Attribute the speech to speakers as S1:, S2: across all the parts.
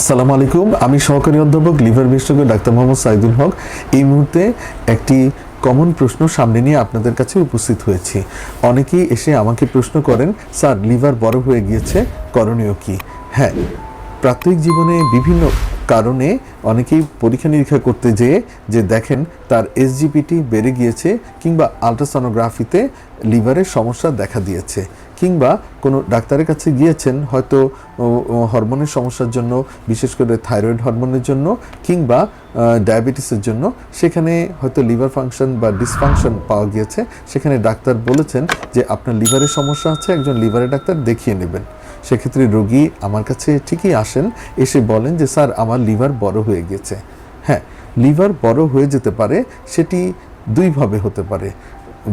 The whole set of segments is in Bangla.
S1: আসসালামু আলাইকুম। আমি সহকারী অধ্যাপক লিভার বিশেষজ্ঞ ডাক্তার মোহাম্মদ সাইদুল হক। এই মুহূর্তে একটি কমন প্রশ্ন সামনে নিয়ে আপনাদের কাছে উপস্থিত হয়েছি। অনেকেই এসে আমাকে প্রশ্ন করেন, স্যার, লিভার বড় হয়ে গিয়েছে, করণীয় কি? হ্যাঁ প্রাত্যহিক জীবনে বিভিন্ন কারণে অনেকেই পরীক্ষা নিরীক্ষা করতে যেয়ে যে দেখেন তার এসজিপিটি বেড়ে গিয়েছে কিংবা আলট্রাসনোগ্রাফিতে লিভারের সমস্যা দেখা দিয়েছে কিংবা কোনো ডাক্তারের কাছে গিয়েছেন হয়তো হরমোনের সমস্যার জন্য, বিশেষ করে থাইরয়েড হরমোনের জন্য কিংবা ডায়াবেটিসের জন্য। সেখানে হয়তো লিভার ফাংশন বা ডিসফাংশন পাওয়া গিয়েছে। সেখানে ডাক্তার বলেছেন যে আপনার লিভারের সমস্যা আছে, একজন লিভারের ডাক্তার দেখিয়ে নেবেন। সেক্ষেত্রে রোগী আমার কাছে ঠিকই আসেন, এসে বলেন যে, স্যার, আমার লিভার বড় হয়ে গেছে। হ্যাঁ লিভার বড় হয়ে যেতে পারে, সেটি দুইভাবে হতে পারে।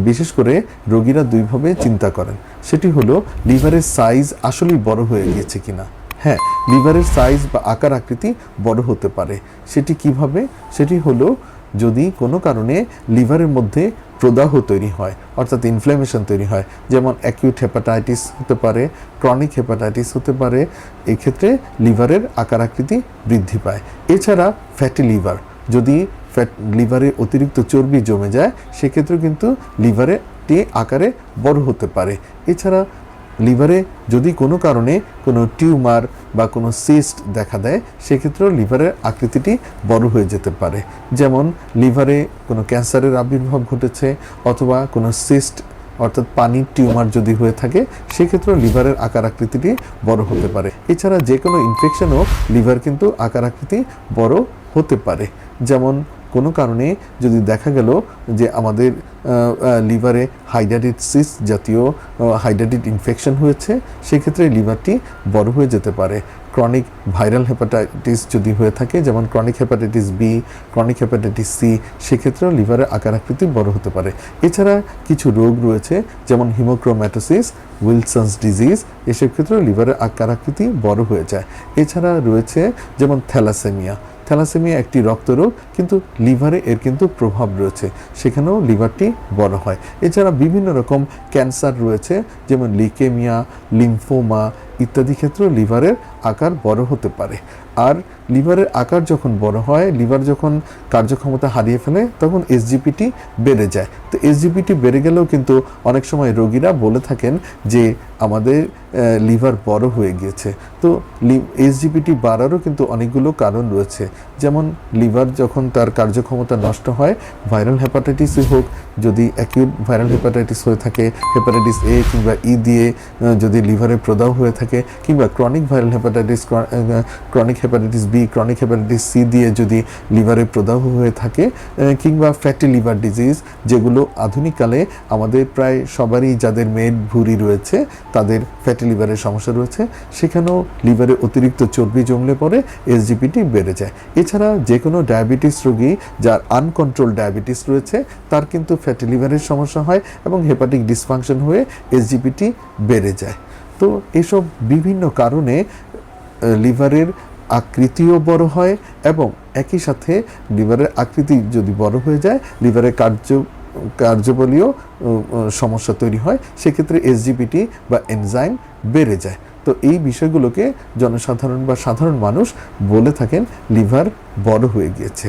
S1: বিশেষ করে রোগীরা দুইভাবে চিন্তা করেন, সেটি হলো লিভারের সাইজ আসলেই বড় হয়ে গিয়েছে কিনা। হ্যাঁ লিভারের সাইজ বা আকার আকৃতি বড় হতে পারে, সেটি কীভাবে? সেটি হলো যদি কোনো কারণে লিভারের মধ্যে প্রদাহ তৈরি হয়, অর্থাৎ ইনফ্ল্যামেশন তৈরি হয়, যেমন অ্যাকিউট হেপাটাইটিস হতে পারে ক্রনিক হেপাটাইটিস হতে পারে, এক্ষেত্রে লিভারের আকার আকৃতি বৃদ্ধি পায়। এছাড়া ফ্যাটি লিভার যদি ফ্যাট লিভারে অতিরিক্ত চর্বি জমে যায় সেক্ষেত্রে কিন্তু লিভারেটি আকারে বড় হতে পারে। এছাড়া লিভারে যদি কোনো কারণে কোনো টিউমার বা কোনো সিস্ট দেখা দেয়, সেক্ষেত্রেও লিভারের আকৃতিটি বড় হয়ে যেতে পারে। যেমন লিভারে কোনো ক্যান্সারের আবির্ভাব ঘটেছে অথবা কোনো সিস্ট অর্থাৎ পানির টিউমার যদি হয়ে থাকে সেক্ষেত্রে লিভারের আকার আকৃতিটি বড় হতে পারে। এছাড়া যে কোনো ইনফেকশনও লিভার কিন্তু আকার আকৃতি বড় হতে পারে। যেমন কোনো কারণে যদি দেখা গেল যে আমাদের লিভারে হাইডাটিস জাতীয় হাইডাটিড ইনফেকশন হয়েছে, সেক্ষেত্রে লিভারটি বড় হয়ে যেতে পারে। ক্রনিক ভাইরাল হেপাটাইটিস যদি হয়ে থাকে, যেমন chronic hepatitis B chronic hepatitis C সেক্ষেত্রেও লিভারের আকার আকৃতি বড় হতে পারে। এছাড়া কিছু রোগ রয়েছে, যেমন হিমোক্রোম্যাটোসিস উইলসন্স ডিজিজ এসব ক্ষেত্রেও লিভারের আকার আকৃতি বড় হয়ে যায়। এছাড়া রয়েছে, যেমন থ্যালাসেমিয়া। থ্যালাসেমিয়া একটি রক্তরোগ কিন্তু লিভারে এর কিন্তু প্রভাব রয়েছে। সেখানেও লিভারটি বড় হয়। এছাড়া বিভিন্ন রকম ক্যান্সার রয়েছে যেমন লিকেমিয়া লিম্ফোমা ইত্যাদি ক্ষেত্রেও লিভারের আকার বড় হতে পারে। আর লিভারের আকার যখন বড় হয়, লিভার যখন কার্যক্ষমতা হারিয়ে ফেলে, তখন এসজিপিটি বেড়ে যায়। তো এসজিপিটি বেড়ে গেলেও কিন্তু অনেক সময় রোগীরা বলে থাকেন যে, আমাদের লিভার বড় হয়ে গিয়েছে। তো এসজিপিটি বাড়ারও কিন্তু অনেকগুলো কারণ রয়েছে। যেমন লিভার যখন তার কার্যক্ষমতা নষ্ট হয়, ভাইরাল হেপাটাইটিসই হোক, যদি অ্যাকিউট ভাইরাল হেপাটাইটিস হয়ে থাকে, হেপাটাইটিস এ কিংবা ই দিয়ে যদি লিভারে প্রদাহ হয়ে থাকে কিংবা chronic viral hepatitis chronic hepatitis B chronic hepatitis C দিয়ে যদি লিভারে প্রদাহ হয়ে থাকে কিংবা ফ্যাটি লিভার ডিজিজ যেগুলো আধুনিককালে আমাদের প্রায় সবারই যাদের মেদ ভুঁড়ি রয়েছে, তাদের ফ্যাটি লিভারের সমস্যা রয়েছে, সেখানেও লিভারে অতিরিক্ত চর্বি জমলে পরে এসজিপিটি বেড়ে যায়। এছাড়া যে কোনো ডায়াবেটিস রোগী যার আনকন্ট্রোল ডায়াবেটিস রয়েছে, তার কিন্তু ফ্যাটি লিভারের সমস্যা হয় এবং হেপাটিক ডিসফাংশন হয়ে এসজিপিটি বেড়ে যায়। তো এসব বিভিন্ন কারণে লিভারের আকৃতিও বড় হয় এবং একই সাথে লিভারের আকৃতি যদি বড় হয়ে যায়, লিভারের কার্য, কার্যবলীয় সমস্যা তৈরি হয়, সেক্ষেত্রে এসজিপিটি বা এনজাইম বেড়ে যায়। তো এই বিষয়গুলোকে জনসাধারণ বা সাধারণ মানুষ বলে থাকেন লিভার বড় হয়ে গিয়েছে।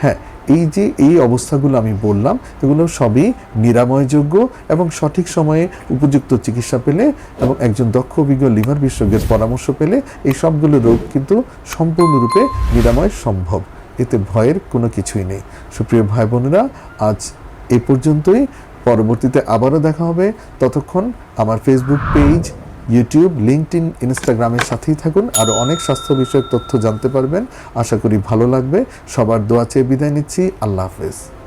S1: হ্যাঁ এই যে এই অবস্থাগুলো আমি বললাম, এগুলো সবই নিরাময়যোগ্য এবং সঠিক সময়ে উপযুক্ত চিকিৎসা পেলে এবং একজন দক্ষ অভিজ্ঞ লিভার বিশেষজ্ঞের পরামর্শ পেলে এই সবগুলো রোগ কিন্তু সম্পূর্ণরূপে নিরাময় সম্ভব। এতে ভয়ের কোনো কিছুই নেই। সুপ্রিয় ভাই বোনেরা, আজ এ পর্যন্তই। পরবর্তীতে আবারও দেখা হবে। ততক্ষণ আমার ফেসবুক পেজ ইউটিউব লিঙ্কড ইনস্টাগ্রামের সাথেই থাকুন। আরও অনেক স্বাস্থ্য বিষয়ক তথ্য জানতে পারবেন। আশা করি ভালো লাগবে। সবার দোয়া চেয়ে বিদায় নিচ্ছি। আল্লাহ হাফেজ।